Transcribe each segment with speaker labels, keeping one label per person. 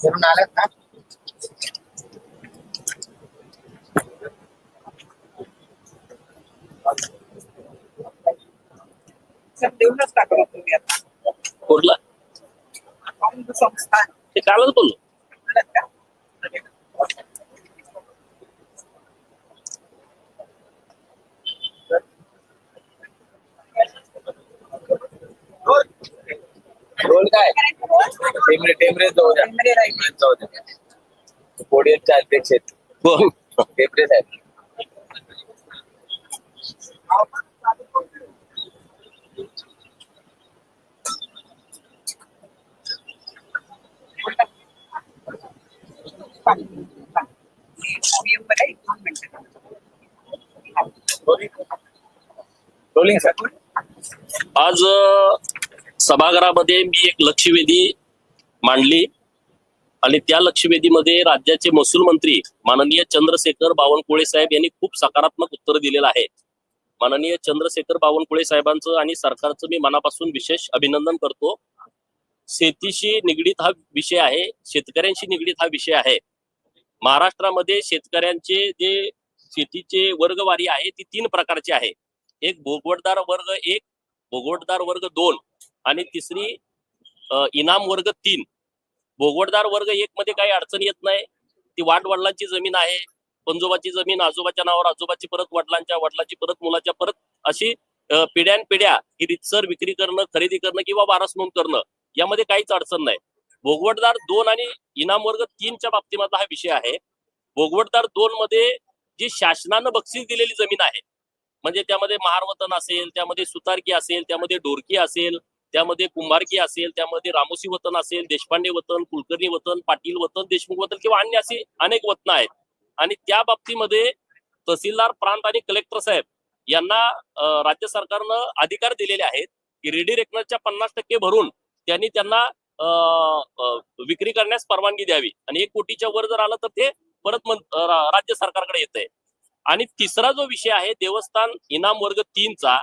Speaker 1: फिरून आलात ना
Speaker 2: सर देऊनच टाकलं तुम्ही आता
Speaker 3: कुठला
Speaker 2: अकाउंट संस्था
Speaker 3: ते कालच बोललो
Speaker 1: काय टेमरे टेमरे जाऊ द्या
Speaker 2: टेमरे राहिले.
Speaker 1: टेमरे जाऊ द्या कोडियनचे अध्यक्ष आहेत टेमरे साहेब. रोलिंग सर
Speaker 3: आज सभागृहामध्ये मी एक लक्षवेधी मांडली आणि त्या लक्षवेधीमध्ये राज्याचे महसूल मंत्री माननीय चंद्रशेखर बावनकुळे साहेब यांनी खूप सकारात्मक उत्तर दिलेलं आहे. माननीय चंद्रशेखर बावनकुळे साहेबांचं आणि सरकारचं मी मनापासून विशेष अभिनंदन करतो. शेतीशी निगडीत हा विषय आहे शेतकऱ्यांशी निगडीत हा विषय आहे. महाराष्ट्रामध्ये शेतकऱ्यांचे जे शेतीचे वर्गवारी आहे ती तीन प्रकारची आहे. एक भोगवटदार वर्ग एक भोगवटदार वर्ग दोन. आणि तिसरी इनाम वर्ग तीन. भोगवटदार वर्ग एक मध्ये काही अडचण येत नाही. ती वाट वडिलांची जमीन आहे. पंजोबाची जमीन आजोबाच्या नावावर आजोबाची परत वडिलांच्या वडिलांची परत मुलाच्या परत अशी पिढ्यान पिढ्या ही रितसर विक्री करणं खरेदी करणं किंवा वारस नोंद करणं यामध्ये काहीच अडचण नाही. भोगवटदार दोन आणि इनाम वर्ग तीनच्या बाबतीमधला हा विषय आहे. भोगवटदार दोन मध्ये जी शासनानं बक्षीस दिलेली जमीन आहे म्हणजे त्यामध्ये महारवतन असेल त्यामध्ये सुतारकी असेल त्यामध्ये डोरकी असेल त्यामध्ये कुंभारकी असेल त्यामध्ये रामोसी वतन असेल देशपांडे वतन कुलकर्णी वतन पाटील वतन देशमुख वतन किंवा अन्य असे अनेक वतन आहेत. आणि त्या बाबतीमध्ये तहसीलदार प्रांत आणि कलेक्टर साहेब यांना राज्य सरकारनं अधिकार दिलेले आहेत की रेडी रेकनरच्या पन्नास टक्के भरून त्यांनी त्यांना विक्री करण्यास परवानगी द्यावी. आणि एक कोटीच्या वर जर आलं तर ते परत राज्य सरकारकडे येत आणि तिसरा जो विषय आहे देवस्थान इनाम वर्ग तीनचा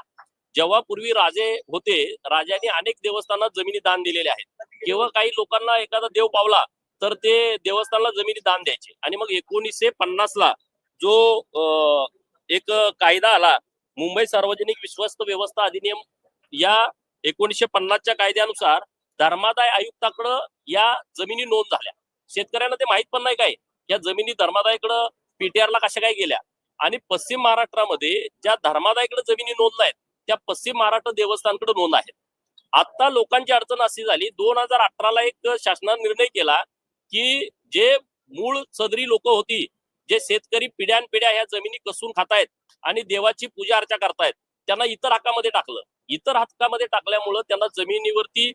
Speaker 3: जेव्हा पूर्वी राजे होते राजांनी अनेक देवस्थानात जमिनी दान दिलेले आहेत. केवळ काही लोकांना एखादा देव पावला तर ते देवस्थानला जमिनी दान द्यायचे. आणि मग एकोणीसशे पन्नास ला जो अं, एक कायदा आला मुंबई सार्वजनिक विश्वस्त व्यवस्था अधिनियम या एकोणीसशे पन्नासच्या कायद्यानुसार धर्मादाय आयुक्ताकडं या जमिनी नोंद झाल्या. शेतकऱ्यांना ते माहीत पण नाही काय? या जमिनी धर्मादायकडं पीटीआरला कशा काय गेल्या? आणि पश्चिम महाराष्ट्रामध्ये ज्या धर्मादायकडे जमिनी नोंद आहेत त्या पश्चिम महाराष्ट्र देवस्थानकडे नोंद आहेत. आता लोकांची अडचण अशी झाली दोन हजार अठराला एक शासनाने निर्णय केला की जे मूळ सदरी लोक होती जे शेतकरी पिढ्यान पिढ्या ह्या जमिनी कसून खातायत आणि देवाची पूजा अर्चा करतायत त्यांना इतर हक्कामध्ये टाकलं. इतर हक्कामध्ये टाकल्यामुळं त्यांना जमिनीवरती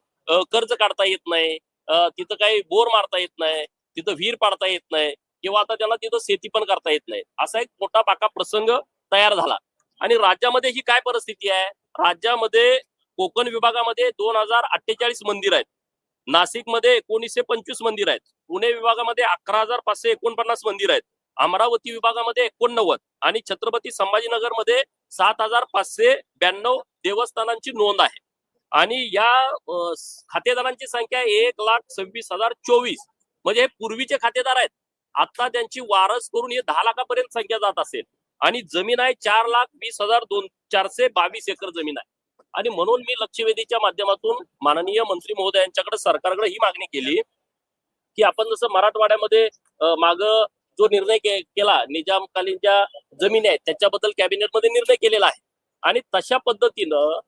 Speaker 3: कर्ज काढता येत नाही तिथं काही बोर मारता येत नाही तिथं विहीर पाडता येत नाही किंवा आता त्यांना तिथं शेती पण करता येत नाही. असा एक मोठा बाका प्रसंग तयार झाला. आणि राज्यामध्ये ही काय परिस्थिती आहे? राज्यामध्ये कोकण विभागामध्ये दोन हजार अठ्ठेचाळीस मंदिर आहेत. नाशिकमध्ये एकोणीसशे पंचवीस मंदिर आहेत. पुणे विभागामध्ये अकरा हजार पाचशे एकोणपन्नास मंदिर आहेत. अमरावती विभागामध्ये एकोणनव्वद आणि छत्रपती संभाजीनगरमध्ये सात हजार पाचशे ब्याण्णव देवस्थानांची नोंद आहे. आणि या खातेदारांची संख्या एक लाख सव्वीस हजार चोवीस. म्हणजे हे पूर्वीचे खातेदार आहेत. आता त्यांची वारस करून हे दहा लाखापर्यंत संख्या जात असेल. आणि जमीन आहे चार लाख वीस हजार दोन चारशे बावीस एकर जमीन आहे. आणि म्हणून मी लक्षवेधीच्या माध्यमातून माननीय मंत्री महोदयांच्याकडे सरकारकडे ही मागणी केली की आपण जसं मराठवाड्यामध्ये माग जो निर्णय के- केला निजामकालीन ज्या जमिनी आहेत त्याच्याबद्दल कॅबिनेटमध्ये निर्णय केलेला आहे. आणि तशा पद्धतीनं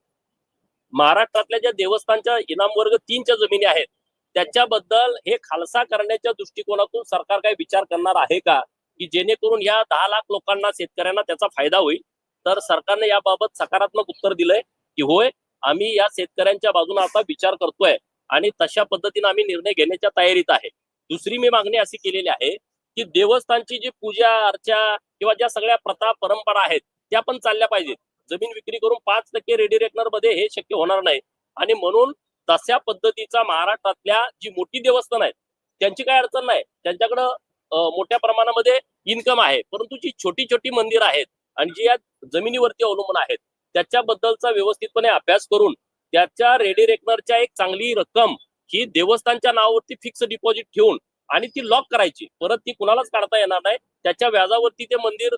Speaker 3: महाराष्ट्रातल्या ज्या देवस्थानच्या इनाम वर्ग तीनच्या जमिनी आहेत त्याच्याबद्दल हे खालसा करण्याच्या दृष्टिकोनातून सरकार काही विचार करणार आहे का? की जेणेकरून या दहा लाख लोकांना शेतकऱ्यांना त्याचा फायदा होईल. तर सरकारने याबाबत सकारात्मक उत्तर दिलंय की होय आम्ही या शेतकऱ्यांच्या बाजूने आता विचार करतोय आणि तशा पद्धतीने आम्ही निर्णय घेण्याच्या तयारीत आहे. दुसरी मी मागणी अशी केलेली आहे की देवस्थानची जी पूजा अर्चा किंवा ज्या सगळ्या प्रथा परंपरा आहेत त्या पण चालल्या पाहिजेत. जमीन विक्री करून पाच टक्के रेडी रेकनरमध्ये हे शक्य होणार नाही. आणि म्हणून तशा पद्धतीचा महाराष्ट्रातल्या जी मोठी देवस्थान आहेत त्यांची काय अडचण नाही. त्यांच्याकडं मोठ्या प्रमाणामध्ये इन्कम आहे. परंतु जी छोटी छोटी मंदिर आहेत आणि जी या जमिनीवरती अवलंबून आहेत त्याच्याबद्दलचा व्यवस्थितपणे अभ्यास करून त्याच्या रेडी रेकनरच्या एक चांगली रक्कम ही देवस्थानच्या नावावरती फिक्स डिपॉझिट ठेवून आणि ती लॉक करायची. परत ती कुणालाच काढता येणार नाही. त्याच्या व्याजावरती ते मंदिर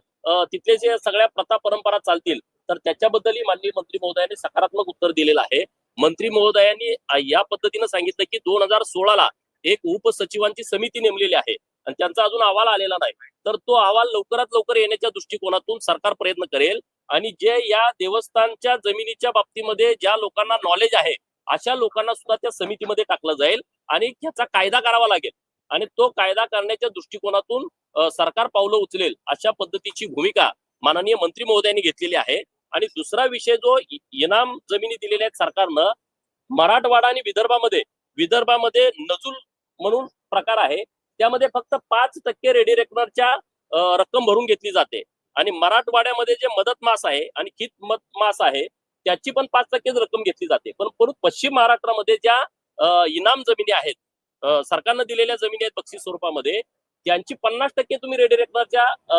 Speaker 3: तिथले जे सगळ्या प्रथा परंपरा चालतील तर त्याच्याबद्दलही माननीय मंत्री महोदयांनी सकारात्मक उत्तर दिलेलं आहे. मंत्री महोदयांनी या पद्धतीनं सांगितलं की दोन हजार सोळाला एक उपसचिवांची समिती नेमलेली आहे. आणि त्यांचा अजून अहवाल आलेला नाही. तर तो अहवाल लवकरात लवकर येण्याच्या दृष्टिकोनातून सरकार प्रयत्न करेल आणि जे या देवस्थानच्या जमिनीच्या बाबतीमध्ये ज्या लोकांना नॉलेज आहे अशा लोकांना सुद्धा त्या समितीमध्ये टाकलं जाईल आणि त्याचा कायदा करावा लागेल. आणि तो कायदा करण्याच्या दृष्टिकोनातून सरकार पावलं उचलेल अशा पद्धतीची भूमिका माननीय मंत्री महोदयांनी घेतलेली आहे. आणि दुसरा विषय जो इनाम जमिनी दिलेल्या आहेत सरकारनं मराठवाडा आणि विदर्भामध्ये विदर्भामध्ये नजूल म्हणून प्रकार आहे. त्यामध्ये फक्त पाच टक्के रेडी रेकनरच्या रक्कम भरून घेतली जाते. आणि मराठवाड्यामध्ये जे मदत मास आहे आणि खित मत मास आहे त्याची पण पाच टक्केच रक्कम घेतली जाते. पण परत पश्चिम महाराष्ट्रामध्ये ज्या इनाम जमिनी आहेत सरकारनं दिलेल्या जमिनी आहेत बक्षीस स्वरूपामध्ये त्यांची पन्नास टक्के तुम्ही रेडी रेकनरच्या अ,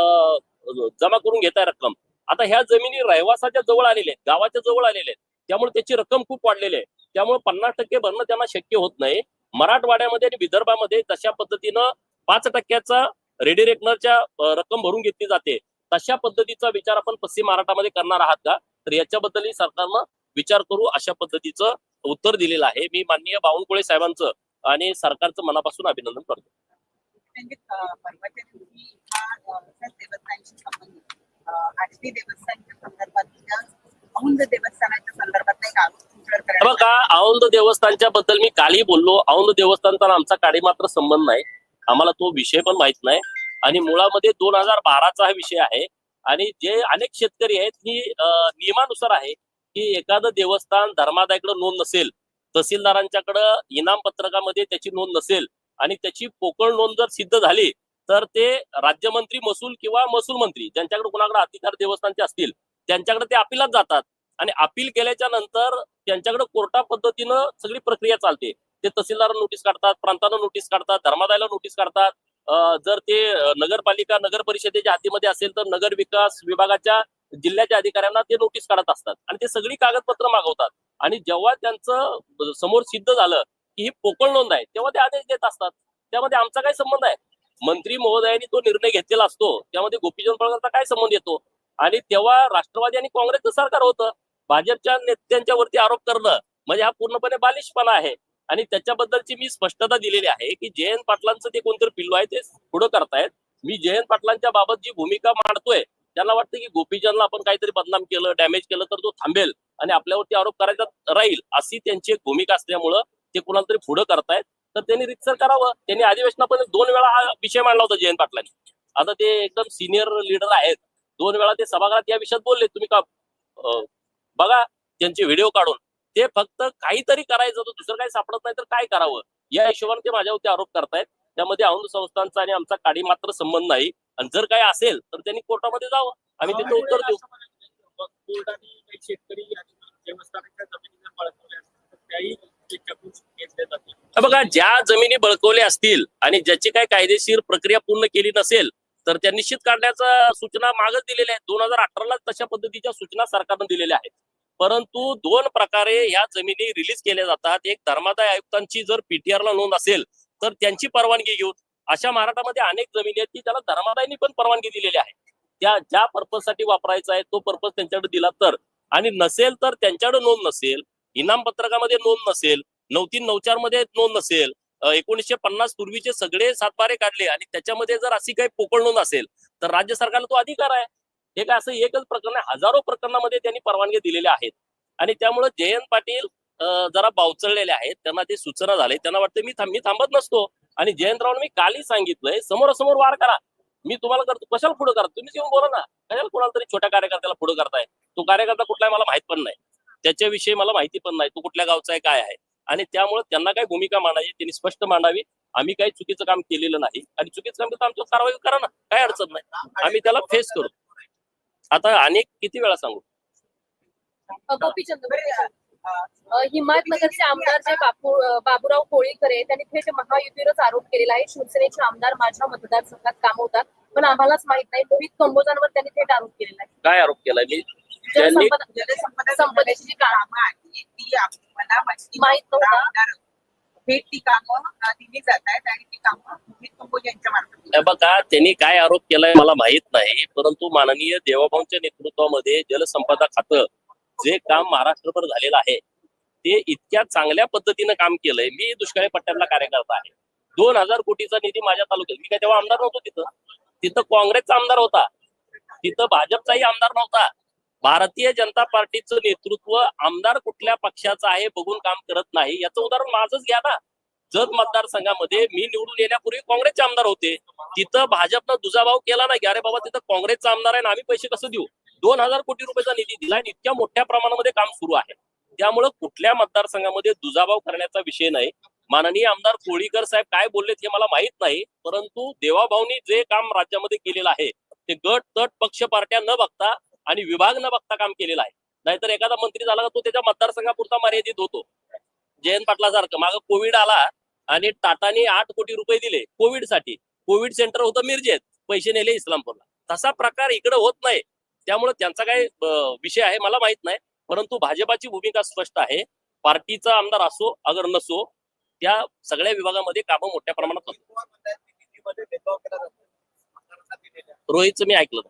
Speaker 3: जमा करून घेताय रक्कम. आता ह्या जमिनी रहिवासाच्या जवळ आलेल्या आहेत गावाच्या जवळ आलेल्या आहेत. त्यामुळे त्याची रक्कम खूप वाढलेली आहे. त्यामुळे पन्नास टक्के भरणं त्यांना शक्य होत नाही. मराठवाड्यामध्ये आणि विदर्भामध्ये तशा पद्धतीनं पाच टक्क्याचा रेडी रेकनरच्या रक्कम भरून घेतली जाते. तशा पद्धतीचा विचार आपण पश्चिम महाराष्ट्रामध्ये करणार आहात का? तर याच्याबद्दलही सरकारनं विचार करू अशा पद्धतीचं उत्तर दिलेलं आहे. मी माननीय बावनकुळे साहेबांचं आणि सरकारचं मनापासून अभिनंदन करतो.
Speaker 2: म्हणजे, देवस्थानशी संबंधित आठवी देवस्थानच्या संदर्भात औंध देवस्थानाच्या संदर्भात एक आरोप तुमच्यावर
Speaker 3: हे
Speaker 2: करण्यात
Speaker 3: बघा औंध देवस्थानच्या बद्दल मी कालही बोललो. औंध देवस्थानचा आमचा काडी मात्र संबंध नाही. आम्हाला तो विषय पण माहीत नाही. आणि मुळामध्ये दोन हजार बाराचा हा विषय आहे. आणि जे अनेक शेतकरी आहेत ही नियमानुसार आहे की एखादं देवस्थान धर्मादायाकडे नोंद नसेल तहसीलदारांच्याकडं इनाम पत्रकामध्ये त्याची नोंद नसेल आणि त्याची पोकळ नोंद जर सिद्ध झाली तर ते राज्यमंत्री महसूल किंवा महसूल मंत्री ज्यांच्याकडे कुणाकडे अधिकार देवस्थानचे असतील त्यांच्याकडे ते अपिलात जातात. आणि अपील केल्याच्यानंतर त्यांच्याकडे कोर्टा पद्धतीनं सगळी प्रक्रिया चालते. ते तहसीलदार नोटीस काढतात प्रांतांना नोटीस काढतात धर्मादायला नोटीस काढतात. जर ते नगरपालिका नगर परिषदेच्या हातीमध्ये असेल तर नगर विकास विभागाच्या जिल्ह्याच्या अधिकाऱ्यांना ते नोटीस काढत असतात. आणि ते सगळी कागदपत्र मागवतात. आणि जेव्हा त्यांचं समोर सिद्ध झालं की ही पोकळ नोंद आहे तेव्हा ते आदेश देत असतात. त्यामध्ये आमचा काय संबंध आहे? मंत्री महोदयांनी तो निर्णय घेतलेला असतो त्यामध्ये गोपीचंद पळकरचा काय संबंध येतो? आणि तेव्हा राष्ट्रवादी आणि काँग्रेसचं सरकार होतं. भाजपच्या नेत्यांच्या वरती आरोप करणं म्हणजे हा पूर्णपणे बालिशपणा आहे. आणि त्याच्याबद्दलची मी स्पष्टता दिलेली आहे की जयंत पाटलांचं ते कोणतरी पिल्लू आहे ते पुढं करतायत. मी जयंत पाटलांच्या बाबत जी भूमिका मांडतोय त्यांना वाटतं की गोपीचंदला आपण काहीतरी बदनाम केलं डॅमेज केलं तर तो थांबेल आणि आपल्यावरती आरोप करायचा राहील अशी त्यांची एक भूमिका असल्यामुळं ते कुणाला तरी पुढं करतायत. तर त्यांनी रितसर करावं. त्यांनी अधिवेशनापर्यंत दोन वेळा हा विषय मांडला होता जयंत पाटलांनी. आता ते एकदम सिनियर लीडर आहेत. दोन वेळा ते सभागृहात या विषयात बोलले. तुम्ही का बघा त्यांचे व्हिडिओ काढून. ते फक्त काहीतरी करायचं तर दुसरं काही सापडत नाही तर काय करावं? या हिशोबाने ते माझ्यावरती आरोप करतायत. त्यामध्ये औंध संस्थांचा आणि आमचा काडी मात्र संबंध नाही. आणि जर काही असेल तर त्यांनी कोर्टामध्ये जावं. आम्ही त्याचं उत्तर देऊ. बघा ज्या जमिनी बळकवल्या असतील आणि ज्याची काही कायदेशीर प्रक्रिया पूर्ण केली नसेल तर त्या निश्चित काढण्याच्या सूचना मागच दिलेल्या आहेत. दोन हजार अठराला तशा पद्धतीच्या सूचना सरकारनं दिलेल्या आहेत. परंतु दोन प्रकारे या जमिनी रिलीज केल्या जातात. एक धर्मादाय आयुक्तांची जर पीटीआरला नोंद असेल तर त्यांची परवानगी घेऊन अशा महाराष्ट्रामध्ये अनेक जमिनी आहेत की त्याला धर्मादायनी पण परवानगी दिलेली आहे. त्या ज्या पर्पजसाठी वापरायचा आहे तो पर्पज त्यांच्याकडे दिला तर. आणि नसेल तर त्यांच्याकडे नोंद नसेल इनाम पत्रकामध्ये नोंद नसेल नऊ तीन नऊ चारमध्ये नोंद नसेल एकोणीसशे पन्नास पूर्वीचे सगळे सातबारे काढले आणि त्याच्यामध्ये जर अशी काही पोकळ नोंद असेल तर राज्य सरकारला तो अधिकार आहे. हे काय असं एकच प्रकरण आहे हजारो प्रकरणामध्ये त्यांनी परवानगी दिलेल्या आहेत. आणि त्यामुळे जयंत पाटील जरा बावचळलेले आहेत त्यांना ते सूचना झाले. त्यांना वाटतं मी थांब- मी थांबत नसतो. आणि जयंतराव मी कालही सांगितलंय समोरासमोर वार करा. मी तुम्हाला करतो कशाला पुढे करा? तुम्हीच येऊन बोला ना. कशाला कोणाला तरी छोट्या कार्यकर्त्याला पुढे करताय? तो कार्यकर्ता कुठला आहे मला माहीत पण नाही. त्याच्याविषयी मला माहिती पण नाही तो कुठल्या गावचा आहे काय आहे? आणि त्यामुळे त्यांना काय भूमिका मांडायची त्यांनी स्पष्ट मांडावी. आम्ही काही चुकीचं काम केलेलं नाही. आणि चुकीचं काम केलं आमच्यावर कारवाई करा ना. काय अडचण नाही. आम्ही त्याला फेस करू. आता अनेक किती वेळा सांगू?
Speaker 4: हिमायतनगरचे आमदार जे बापू बाबूराव कोळीकर आहे त्यांनी थेट महायुतीवरच आरोप केलेला आहे. शिवसेनेचे आमदार माझ्या मतदारसंघात काम होतात. पण आम्हालाच माहीत नाही. मोहित कंबोजांवर त्यांनी थेट आरोप केलेला आहे.
Speaker 3: काय आरोप केलाय? मी त्यांनी
Speaker 4: जलसंपदा
Speaker 2: जलसंपदा
Speaker 4: संपत्तीची जी कामं
Speaker 2: कामं आहेत ती आम्हाला माहिती
Speaker 4: माहीत नव्हतं.
Speaker 2: आमदार थेट ती कामं अं, दिली जात आहेत आणि ती कामं मोहित कंबोज यांच्या मार्फत दिली
Speaker 3: हे बघा त्यांनी काय आरोप केलाय मला माहीत नाही परंतु माननीय देवाभाऊंच्या नेतृत्वामध्ये जलसंपदा खातं जे काम महाराष्ट्रभर झालेलं आहे ते इतक्या चांगल्या पद्धतीनं काम केलंय. मी दुष्काळी पट्ट्यातला कार्यकर्ता आहे. दोन हजार कोटीचा निधी माझ्या तालुक्यात मी काय तेव्हा आमदार नव्हतो तिथं? तिथं काँग्रेसचा आमदार होता. तिथं भाजपचाही आमदार नव्हता. भारतीय जनता पार्टीचं नेतृत्व आमदार कुठल्या पक्षाचं आहे बघून काम करत नाही. याचं उदाहरण माझंच घ्या ना. जत मतदारसंघामध्ये मी निवडून येण्यापूर्वी काँग्रेसचे आमदार होते. तिथं भाजपनं दुजाभाव केला नाही अरे बाबा तिथं काँग्रेसचा आमदार आहे ना आम्ही पैसे कसं देऊ? दोन हजार कोटी रुपयाचा निधी दिला आणि इतक्या मोठ्या प्रमाणामध्ये काम सुरू आहे. त्यामुळं कुठल्या मतदारसंघामध्ये दुजाभाव करण्याचा विषय नाही. माननीय आमदार कोळीकर साहेब काय बोललेत हे मला माहीत नाही परंतु देवाभाऊनी जे काम राज्यामध्ये केलेलं आहे ते गट तट पक्ष पार्ट्या न बघता आणि विभाग न बघता काम केलेलं आहे. नाहीतर एखादा मंत्री झाला का तो त्याच्या मतदारसंघापुरता मर्यादित होतो. जयंत पाटलासारखं. मागं कोविड आला आणि टाटाने आठ कोटी रुपये दिले कोविडसाठी कोविड सेंटर होतं मिरजेत. पैसे नेले इस्लामपूरला. तसा प्रकार इकडे होत नाही. त्यामुळे त्यांचा काय विषय आहे मला माहीत नाही. परंतु भाजपाची भूमिका स्पष्ट आहे. पार्टीचा आमदार असो अगर नसो त्या सगळ्या विभागामध्ये कामं मोठ्या प्रमाणात होतात. रोहितचं मी ऐकलं